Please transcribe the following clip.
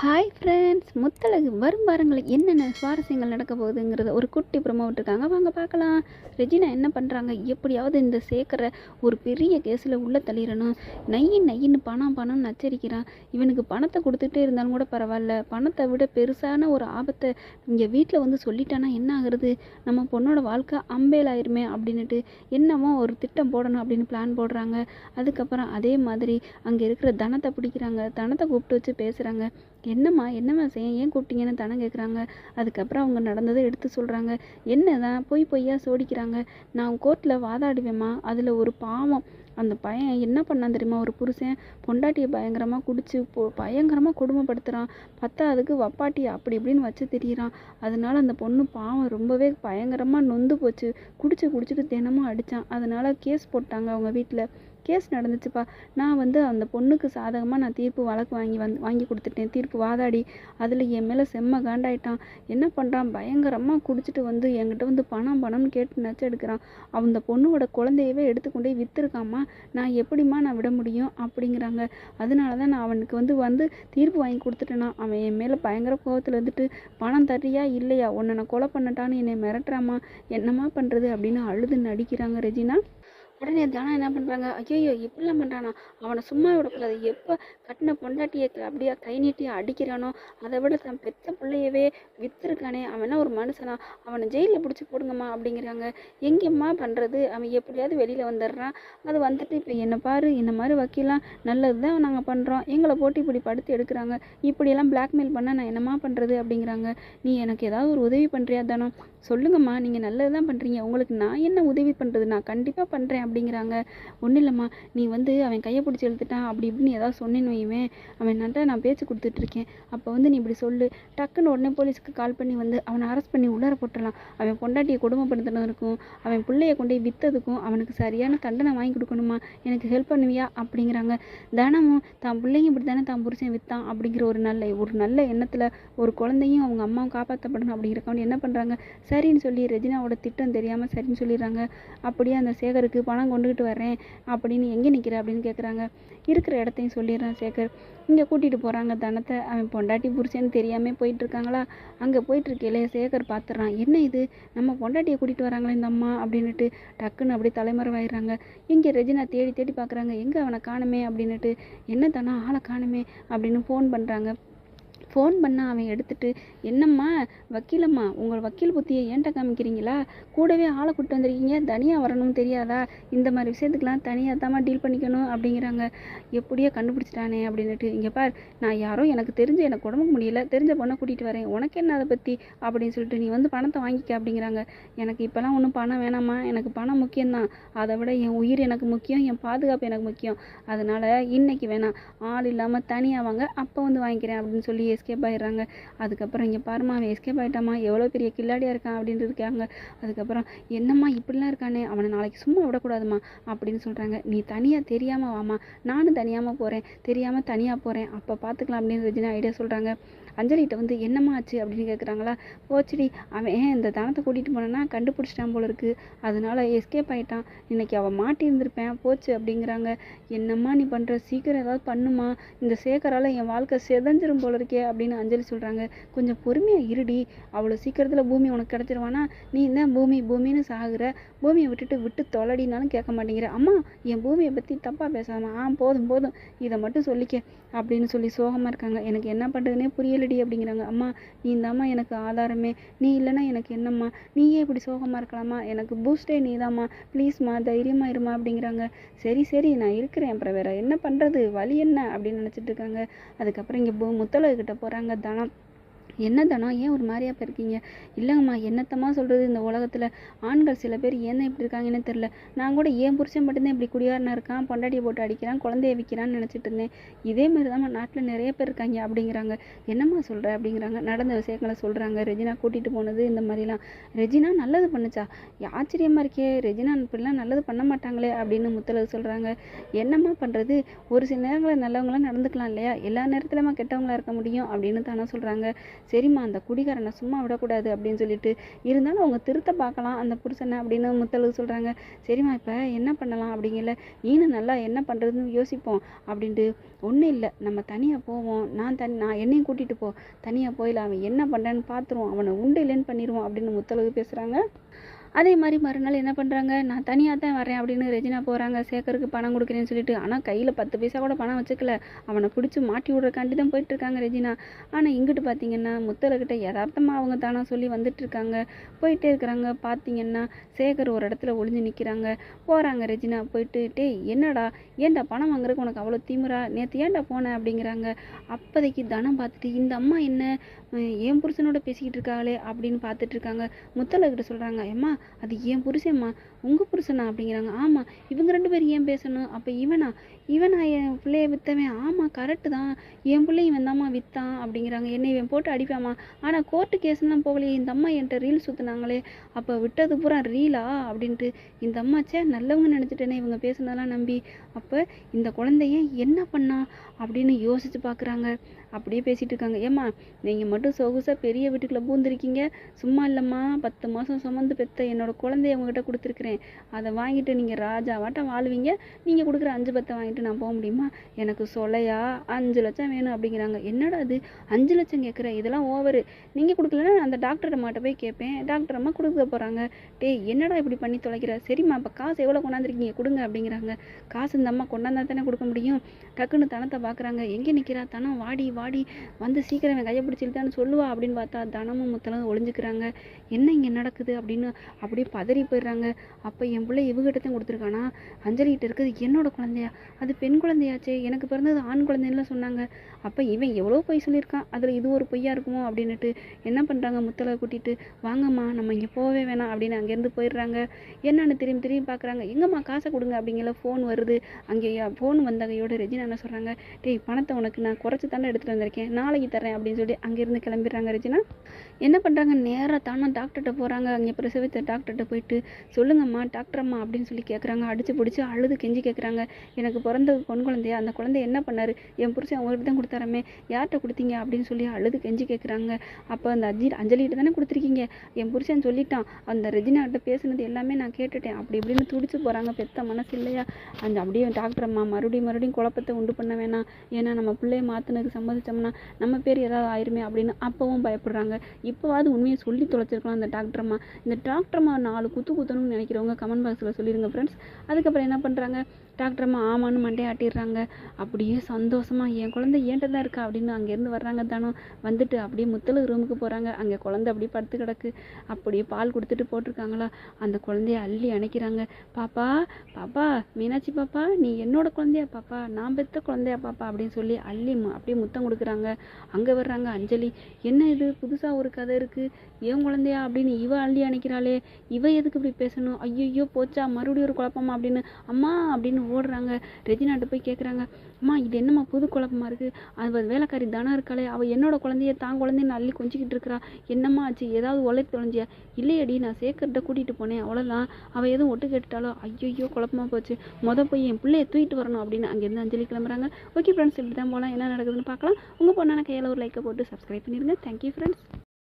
Hi friends Muthazhagu வரும் வாரங்களில் என்னென்ன சுவாரஸ்யங்கள் நடக்க போகுதுங்கிறத ஒரு குட்டி ப்ரொமோ விட்டுருக்காங்க. வாங்க பார்க்கலாம். ரெஜினா என்ன பண்ணுறாங்க எப்படியாவது இந்த சேர்க்குற ஒரு பெரிய கேஸில் உள்ளே தள்ளிடணும். நையின் நையின்னு பணம் பணம்னு நச்சரிக்கிறான் இவனுக்கு பணத்தை கொடுத்துட்டே இருந்தாலும் கூட பரவாயில்ல. பணத்தை விட பெருசான ஒரு ஆபத்தை இங்கே வீட்டில் வந்து சொல்லிட்டானா என்ன ஆகுறது? நம்ம பொண்ணோட வாழ்க்கை அம்பேல் ஆயிருமே அப்படின்னுட்டு என்னமோ ஒரு திட்டம் போடணும் அப்படின்னு பிளான் போடுறாங்க. அதுக்கப்புறம் அதே மாதிரி அங்கே இருக்கிற தனத்தை பிடிக்கிறாங்க. தனத்தை கூப்பிட்டு வச்சு பேசுகிறாங்க என்னம்மா என்னம்மா செய்ய? ஏன் கூப்பிட்டீங்கன்னு தானே கேட்குறாங்க அதுக்கப்புறம் அவங்க நடந்ததை எடுத்து சொல்கிறாங்க என்ன தான் பொய் பொய்யா சோடிக்கிறாங்க. நான் கோர்ட்டில் வாதாடுவேம்மா. அதில் ஒரு பாவம். அந்த பையன் என்ன பண்ணான் தெரியுமா? ஒரு புருஷன் பொண்டாட்டியை பயங்கரமாக குடிச்சு போ பயங்கரமாக கொடுமைப்படுத்துகிறான் பத்தாவதுக்கு வப்பாட்டி அப்படி இப்படின்னு வச்சு தெரியிறான். அதனால அந்த பொண்ணு பாவம் ரொம்பவே பயங்கரமாக நொந்து போச்சு. குடிச்சு குடிச்சிட்டு தினமும் அடித்தான் அதனால கேஸ் போட்டாங்க அவங்க வீட்டில் கேஸ் நடந்துச்சுப்பா. நான் வந்து அந்த பொண்ணுக்கு சாதகமாக நான் தீர்ப்பு வழக்கு வாங்கி வந்து வாங்கி கொடுத்துட்டேன். தீர்ப்பு வாதாடி அதில் என் மேலே செம்ம காண்டாயிட்டான். என்ன பண்ணுறான் பயங்கரமாக குடிச்சிட்டு வந்து என்கிட்ட வந்து பணம் பணம்னு கேட்டு நச்சு எடுக்கிறான். அந்த பொண்ணோட குழந்தையவே எடுத்துக்கொண்டே விற்றுருக்காம்மா நான் எப்படிம்மா நான் விட முடியும்? அப்படிங்கிறாங்க. அதனால தான் நான் அவனுக்கு வந்து வந்து தீர்ப்பு வாங்கி கொடுத்துட்டேனா. அவன் என் மேலே பயங்கர கோவத்தில் இருந்துட்டு பணம் தரியா இல்லையா? உன்னை நான் கொலை பண்ணட்டான்னு என்னை மிரட்டுறாம்மா? என்னம்மா பண்ணுறது அப்படின்னு அழுது நடிக்கிறாங்க ரெஜினா. உடனே தானா என்ன பண்ணுறாங்க ஐயோ இப்படிலாம் பண்ணுறானா அவனை சும்மா விடக்கூடாது. எப்போ கட்டின பொண்டாட்டியை அப்படியே கை நீட்டி அடிக்கிறானோ அதை விட தன் பெத்த பிள்ளையவே விற்றுருக்கானே அவனா ஒரு மனுஷனா? அவனை ஜெயிலில் பிடிச்சி போடுங்கம்மா அப்படிங்கிறாங்க. எங்கேம்மா பண்ணுறது அவன் எப்படியாவது வெளியில் வந்துடுறான். அது வந்துட்டு இப்போ என்னை பாரு இந்த மாதிரி வக்கீலாம் நல்லது தான் நாங்கள் பண்ணுறோம் எங்களை போட்டு இப்படி படுத்து எடுக்கிறாங்க. இப்படியெல்லாம் பிளாக்மெயில் பண்ணால் நான் என்னம்மா பண்ணுறது அப்படிங்கிறாங்க. நீ எனக்கு ஏதாவது ஒரு உதவி பண்ணுறியா தானோ சொல்லுங்கம்மா நீங்கள் நல்லது தான் பண்ணுறீங்க உங்களுக்கு நான் என்ன உதவி பண்ணுறது நான் கண்டிப்பாக பண்ணுறேன் அப்படிங்கிறாங்க. ஒன்றும் இல்லைம்மா நீ வந்து அவன் கையை பிடிச்சி எழுத்துட்டான் அப்படி இப்படின்னு ஏதாவது சொன்னேன்னு வைவேன் அவன் நட்ட நான் பேச்சு கொடுத்துட்ருக்கேன் அப்போ வந்து நீ இப்படி சொல்லு. டக்குன்னு உடனே போலீஸ்க்கு கால் பண்ணி வந்து அவனை அரெஸ்ட் பண்ணி உள்ளார போட்டுடலாம். அவன் பொண்டாட்டியை கொடுமைப்படுத்தினதுக்கும் அவன் பிள்ளைய கொண்டு போய் விற்றதுக்கும் அவனுக்கு சரியான தண்டனை வாங்கி கொடுக்கணுமா? எனக்கு ஹெல்ப் பண்ணுவியா? அப்படிங்கிறாங்க. தினமும் தான் பிள்ளைங்க இப்படி தானே தான் புருஷன் விற்றான் அப்படிங்கிற ஒரு நல்ல ஒரு நல்ல எண்ணத்தில் ஒரு குழந்தையும் அவங்க அம்மாவும் காப்பாற்றப்படணும் அப்படிங்கிறக்காண்டி என்ன பண்ணுறாங்க சரின்னு சொல்லி ரெஜினாவோட திட்டம் தெரியாமல் சரின்னு சொல்லிடுறாங்க. அப்படியே அந்த சேகருக்கு பணம் கொண்டுகிட்டு வரேன் அப்படின்னு எங்கே நிற்கிற அப்படின்னு கேட்குறாங்க இருக்கிற இடத்தையும் சொல்லிடுறான் சேகர். இங்கே கூட்டிகிட்டு போகிறாங்க தனத்தை. அவன் பொண்டாட்டி புருஷன்னு தெரியாமல் போயிட்டுருக்காங்களா? அங்கே போயிட்டுருக்கையில சேகர் பார்த்துறான் என்ன இது? நம்ம பொண்டாட்டியை கூட்டிகிட்டு வராங்களே இந்த அம்மா அப்படின்னுட்டு டக்குன்னு அப்படியே தலைமறைவாயிடுறாங்க. இங்கே ரெஜினா தேடி தேடி பார்க்குறாங்க எங்கே அவனை காணுமே அப்படின்னுட்டு. என்ன தானா ஆளை காணுமே அப்படின்னு ஃபோன் பண்ணுறாங்க ஃபோன் பண்ணால் அவன் எடுத்துட்டு என்னம்மா வக்கீலம்மா உங்கள் வக்கீல் புத்தியை ஏன்ட்ட காமிக்கிறீங்களா? கூடவே ஆளை கூப்பிட்டு வந்திருக்கீங்க தனியாக வரணும்னு தெரியாதா? இந்த மாதிரி விஷயத்துக்கெலாம் தனியாக தாம்மா டீல் பண்ணிக்கணும் அப்படிங்கிறாங்க. எப்படியோ கண்டுபிடிச்சிட்டானே அப்படின்னுட்டு இங்கே பார் நான் யாரோ எனக்கு தெரிஞ்ச எனக்கு உடம்புக்கு முடியல தெரிஞ்ச பொண்ணை கூட்டிகிட்டு வரேன் உனக்கு என்ன அதை பற்றி அப்படின்னு சொல்லிட்டு நீ வந்து பணத்தை வாங்கிக்க அப்படிங்கிறாங்க. எனக்கு இப்போலாம் ஒன்றும் பணம் வேணாம்மா எனக்கு பணம் முக்கியம்தான். அதை விட என் உயிர் எனக்கு முக்கியம் என் பாதுகாப்பு எனக்கு முக்கியம். அதனால் இன்னைக்கு வேணாம் ஆள் இல்லாமல் தனியாக வாங்க அப்போ வந்து வாங்கிக்கிறேன் அப்படின்னு சொல்லி எஸ்கேப் ஆயிடுறாங்க. அதுக்கப்புறம் இங்கே பாருமா அவன் எஸ்கேப் ஆகிட்டாமா எவ்வளோ பெரிய கில்லாடியாக இருக்கான் அப்படின்னு இருக்காங்க. அதுக்கப்புறம் என்னம்மா இப்படிலாம் இருக்கானே? அவனை நாளைக்கு சும்மா விடக்கூடாதுமா அப்படின்னு சொல்கிறாங்க நீ தனியாக தெரியாமல் வாமா நானும் தனியாமல் போகிறேன் தெரியாமல் தனியாக போகிறேன் அப்போ பார்த்துக்கலாம் அப்படின்னு ரெஜினா ஐடியா சொல்கிறாங்க அஞ்சலிகிட்ட வந்து என்னம்மா ஆச்சு? அப்படின்னு கேட்குறாங்களா போச்சுடி. அவன் ஏன் இந்த தனத்தை கூட்டிகிட்டு போனேன்னா கண்டுபிடிச்சிட்டான் போல இருக்குது அதனால எஸ்கேப் ஆகிட்டான் இன்னைக்கு அவன் மாட்டியிருந்திருப்பேன் போச்சு அப்படிங்கிறாங்க. என்னம்மா நீ பண்ணுற சீக்கிரம் ஏதாவது பண்ணுமா இந்த சேகரால் என் வாழ்க்கை செதஞ்சிரும் போல இருக்கே அப்படின்னு அஞ்சலி சொல்கிறாங்க கொஞ்சம் பொறுமையாக இருடி. அவ்வளோ சீக்கிரத்தில் பூமி உனக்கு கிடச்சிருவானா? நீ இந்த பூமி பூமின்னு சாகுற? பூமியை விட்டுட்டு விட்டு தொலடினாலும் கேட்க மாட்டேங்கிற. அம்மா என் பூமியை பற்றி தப்பாக பேசாமல் ஆ போதும் போதும். இதை மட்டும் சொல்லிக்க அப்படின்னு சொல்லி சோகமாக இருக்காங்க. எனக்கு என்ன பண்ணுறதுனே புரியலடி அப்படிங்கிறாங்க. அம்மா நீ இந்தாம்மா எனக்கு ஆதாரமே. நீ இல்லைன்னா எனக்கு என்னம்மா? நீயே இப்படி சோகமாக இருக்கலாமா? எனக்கு பூஸ்டே நீதாம்மா. ப்ளீஸ்மா தைரியமாக இருமா அப்படிங்கிறாங்க. சரி சரி நான் இருக்கிறேன். அப்புறம் வேற என்ன பண்ணுறது வழி என்ன? அப்படின்னு நினச்சிட்டு இருக்காங்க. அதுக்கப்புறம் இங்கே முத்தலகிட்ட போகிறாங்க தனம். என்னதானா? ஏன் ஒரு மாதிரியா இருக்கீங்க இல்லைங்கம்மா என்னத்தம்மா சொல்கிறது இந்த உலகத்தில்? ஆண்கள் சில பேர் ஏன் இப்படி இருக்காங்கன்னு தெரில நான் கூட ஏன் புருஷன் மட்டும்தான் இப்படி குடியாரனா இருக்கான் பொண்டாட்டியை போட்டு அடிக்கிறான் குழந்தைய விற்கிறான்னு நினச்சிட்டு இருந்தேன். இதே மாதிரி தான் நாட்டில் நிறைய பேர் இருக்காங்க அப்படிங்கிறாங்க. என்னம்மா சொல்கிற அப்படிங்கிறாங்க. நடந்த விஷயங்களை சொல்கிறாங்க ரெஜினா கூட்டிகிட்டு போனது இந்த மாதிரிலாம். ரெஜினா நல்லது பண்ணுச்சா? ஆச்சரியமாக இருக்கே. ரெஜினா இப்படிலாம் நல்லது பண்ண மாட்டாங்களே அப்படின்னு முத்தலகு சொல்கிறாங்க என்னம்மா பண்ணுறது ஒரு சில நேரங்களில் நல்லவங்களாம் நடந்துக்கலாம் இல்லையா? எல்லா நேரத்துலமா கெட்டவங்களா இருக்க முடியும் அப்படின்னு தானே சொல்கிறாங்க சரிம்மா அந்த குடிகாரனை சும்மா விடக்கூடாது அப்படின்னு சொல்லிட்டு இருந்தாலும் அவங்க திருத்த பார்க்கலாம். அந்த புருஷனை அப்படின்னு முத்தழகு சொல்கிறாங்க சரிம்மா இப்போ என்ன பண்ணலாம் அப்படிங்கல. நீனும் நல்லா என்ன பண்ணுறதுன்னு யோசிப்போம் அப்படின்ட்டு. ஒன்றும் இல்லை நம்ம தனியாக போவோம். நான் தனி நான் என்னையும் கூட்டிகிட்டு போ. தனியாக போயில அவன் என்ன பண்ணுறான்னு பார்த்துருவோம் அவனை உண்டு இல்லைன்னு பண்ணிடுவோம் அப்படின்னு முத்தழகு பேசுகிறாங்க அதே மாதிரி மறுநாள் என்ன பண்ணுறாங்க நான் தனியாக தான் வரேன் அப்படின்னு ரெஜினா போகிறாங்க சேகருக்கு பணம் கொடுக்குறேன்னு சொல்லிட்டு. ஆனால் கையில் பத்து பைசா கூட பணம் வச்சுக்கல. அவனை பிடிச்சி மாட்டி விட்றக்காண்டி தான் போயிட்டுருக்காங்க ரெஜினா. ஆனால் இங்கிட்டு பார்த்தீங்கன்னா முத்தலக்கிட்ட யதார்த்தமாக அவங்க தானா சொல்லி வந்துட்டு இருக்காங்க. போயிட்டே இருக்கிறாங்க. பார்த்தீங்கன்னா சேகர் ஒரு இடத்துல ஒளிஞ்சு நிற்கிறாங்க போகிறாங்க ரெஜினா போயிட்டு. டேய் என்னடா? ஏன்டா பணம் வாங்குறதுக்கு உனக்கு அவ்வளோ திமிரா? நேற்று ஏன்டா போனேன் அப்படிங்கிறாங்க. அப்போதைக்கு தனம் பார்த்துட்டு இந்த அம்மா என்ன? என் புருஷனோட பேசிக்கிட்டு இருக்காங்களே அப்படின்னு பார்த்துட்டு இருக்காங்க. முத்தலகிட்ட சொல்கிறாங்க ஏம்மா அது என் புருஷன்மா உங்கள் புருஷனா? அப்படிங்கிறாங்க. ஆமாம் இவங்க ரெண்டு பேரும் ஏன் பேசணும்? அப்போ இவனா? இவனா என் பிள்ளைய விற்றவன் ஆமாம் கரெக்டு தான். என் பிள்ளை இவன் தாம்மா விற்றான் அப்படிங்கிறாங்க. என்னை இவன் போட்டு அடிப்பாமா ஆனால் கோர்ட்டு கேஸ்லாம் போகலையே இந்த அம்மா என்கிட்ட ரீல் சுற்றுனாங்களே அப்போ விட்டது பூரா ரீலா அப்படின்ட்டு இந்த அம்மா சே நல்லவங்க நினச்சிட்டேனே இவங்க பேசுனதெல்லாம் நம்பி. அப்போ இந்த குழந்தைய என்ன பண்ணா? அப்படின்னு யோசிச்சு பார்க்குறாங்க. அப்படியே பேசிகிட்டு இருக்காங்க. ஏம்மா நீங்கள் மட்டும் சொகுசாக பெரிய வீட்டுக்குள்ளே பூந்திருக்கீங்க. சும்மா இல்லைம்மா பத்து மாதம் சுமந்து பெத்த என்னோட குழந்தைய உங்ககிட்ட கொடுத்துருக்குறேன். அதை வாங்கிட்டு நீங்கள் ராஜாவாட்டம் வாழ்வீங்க. நீங்கள் கொடுக்குற அஞ்சு பத்தை வாங்கிட்டு நான் போக முடியுமா? எனக்கு சொலையா? அஞ்சு லட்சம் வேணும் அப்படிங்கிறாங்க. என்னடா அது அஞ்சு லட்சம் கேட்குற இதெல்லாம் ஓவரு. நீங்கள் கொடுக்கலன்னா நான் அந்த டாக்டர் அம்மாட்ட போய் கேட்பேன். டாக்டர் அம்மா கொடுக்க போகிறாங்க டே என்னடா இப்படி பண்ணி தொலைக்கிற? சரிம்மா இப்போ காசு எவ்வளோ கொண்டாந்துருக்கீங்க? கொடுங்க அப்படிங்கிறாங்க. காசு இந்த அம்மா கொண்டாந்தா தானே கொடுக்க முடியும்? டக்குன்னு தனத்தை பார்க்குறாங்க எங்கே நிற்கிறா தனம் வாடி வாடி. வந்து சீக்கிரம் என் கையை பிடிச்சிருத்தான்னு சொல்லுவா அப்படின்னு பார்த்தா தனமும் முத்தலும் ஒளிஞ்சுக்கிறாங்க. என்ன இங்கே நடக்குது அப்படின்னு அப்படியே பதறி போயிடுறாங்க. அப்போ என் பிள்ளை இவகிட்ட தான் கொடுத்துருக்கானா? அஞ்சலிகிட்ட இருக்குது என்னோட குழந்தையா? அது பெண் குழந்தையாச்சே எனக்கு பிறந்தது ஆண் குழந்தைன்னு சொன்னாங்க. அப்போ இவன் எவ்வளோ பொய் சொல்லியிருக்கான்? அதில் இது ஒரு பொய்யா இருக்குமோ அப்படின்னுட்டு என்ன பண்ணுறாங்க முத்தலை கூட்டிகிட்டு வாங்கம்மா நம்ம இங்கே போகவே வேணாம் அப்படின்னு அங்கேருந்து போயிடுறாங்க. என்னன்னு திரும்பி திரும்பி பார்க்குறாங்க. எங்கம்மா காசை கொடுங்க அப்படிங்கிற ஃபோன் வருது. அங்கே ஃபோன் வந்தகையோட ரெஜினா என்ன சொல்கிறாங்க டேய் பணத்தை உனக்கு நான் குறைச்சி தானே எடுத்துகிட்டு வந்திருக்கேன். நாளைக்கு தரேன் அப்படின்னு சொல்லி அங்கேருந்து கிளம்பிடுறாங்க ரஜினா. என்ன பண்ணுறாங்க நேராக தானே டாக்டர்கிட்ட போகிறாங்க அங்கே பிரசவித்த டாக்டர்கிட்ட போயிட்டு சொல்லுங்கம்மா டாக்டர் அம்மா அப்படின்னு சொல்லி கேட்குறாங்க அடிச்சு பிடிச்சி அழுது கெஞ்சி கேட்குறாங்க எனக்கு பிறந்த பொன் குழந்தையா? அந்த குழந்தை என்ன பண்ணாரு? என் புருஷன் அவங்ககிட்ட தான் கொடுத்தாரமே. யார்கிட்ட கொடுத்தீங்க? அப்படின்னு சொல்லி அழுது கெஞ்சி கேட்குறாங்க அப்போ அந்த அஜி அஞ்சலிகிட்ட தானே கொடுத்துருக்கீங்க? என் புருஷன் சொல்லிட்டான். அந்த ரஜினாகிட்ட பேசுனது எல்லாமே நான் கேட்டுட்டேன். அப்படி இப்படின்னு துடிச்சு போகிறாங்க பெத்த மனசு இல்லையா? அந்த அப்படியே டாக்டர் அம்மா மறுபடியும் மறுபடியும் குழப்பத்தை உண்டு பண்ண வேணாம். ஏன்னா நம்ம பிள்ளைய மாற்றினதுக்கு சம்மதிச்சோம்னா நம்ம பேர் ஏதாவது ஆயிருமே அப்படின்னு அப்பவும் பயப்படுறாங்க. இப்போவாது உண்மையை சொல்லி தொலைச்சிருக்கலாம் அந்த டாக்டர் அம்மா. இந்த டாக்டர் அம்மா நாலு குத்து குத்தணும்னு நினைக்கிறவங்க கமெண்ட் பாக்ஸில் சொல்லிடுங்க ஃப்ரெண்ட்ஸ் அதுக்கப்புறம் என்ன பண்ணுறாங்க டாக்டர் அம்மா ஆமான்னு மண்டே ஆட்டிடுறாங்க அப்படியே சந்தோஷமாக என் குழந்தை ஏன்ட்ட தான் இருக்கா? அப்படின்னு அங்கேருந்து வர்றாங்க தானோ. வந்துட்டு அப்படியே முத்தலு ரூமுக்கு போகிறாங்க அங்கே குழந்தை அப்படியே படுத்து கிடக்கு. அப்படியே பால் கொடுத்துட்டு போட்டிருக்காங்களா? அந்த குழந்தைய அள்ளி அணைக்கிறாங்க. பாப்பா பாப்பா மீனாட்சி பாப்பா நீ என்னோட குழந்தையா பாப்பா? நான் பெத்த குழந்தையா பாப்பா? அப்படின்னு சொல்லி அள்ளி மு- அப்படியே முத்தம் கொடுக்குறாங்க. அங்கே வர்றாங்க அஞ்சலி. என்ன இது? புதுசாக ஒரு கதை இருக்குது ஏன் குழந்தையா? அப்படின்னு இவ அள்ளி அணைக்கிறாளே. இவ எதுக்கு இப்படி பேசணும்? ஐயோ போச்சா மறுபடியும் ஒரு குழப்பமா? அப்படின்னு அம்மா அப்படின்னு ஓடுறாங்க. ரெஜினாட்ட போய் கேட்குறாங்க அம்மா இது என்னம்மா புது குழப்பமா இருக்குது அது வேலைக்காரி தானா இருக்காளே. அவள் என்னோட குழந்தைய தான் குழந்தைய அள்ளி கொஞ்சிக்கிட்டு இருக்கிறா. என்னம்மா ஆச்சு? ஏதாவது உழைத்து தொலைஞ்சியா? இல்லையடி நான் சேகர்கிட்ட கூட்டிகிட்டு போனேன். அவ்வளோதான் அவள் எதுவும் ஒட்டு கேட்டுட்டாலோ ஐயோ குழப்பமா போச்சு. மொதல் போய் என் பிள்ளைய தூக்கிட்டு வரணும் அப்படின்னு அங்கேருந்து அஞ்சலி கிளம்புறாங்க. ஓகே ஃப்ரெண்ட்ஸ் இப்படி தான் போகலாம். என்ன நடக்குதுன்னு பார்க்கலாம். உங்கள் பொண்ணான கையில் ஒரு லைக்கை போட்டு சப்ஸ்கிரைப் பண்ணிடுங்க. Thank you friends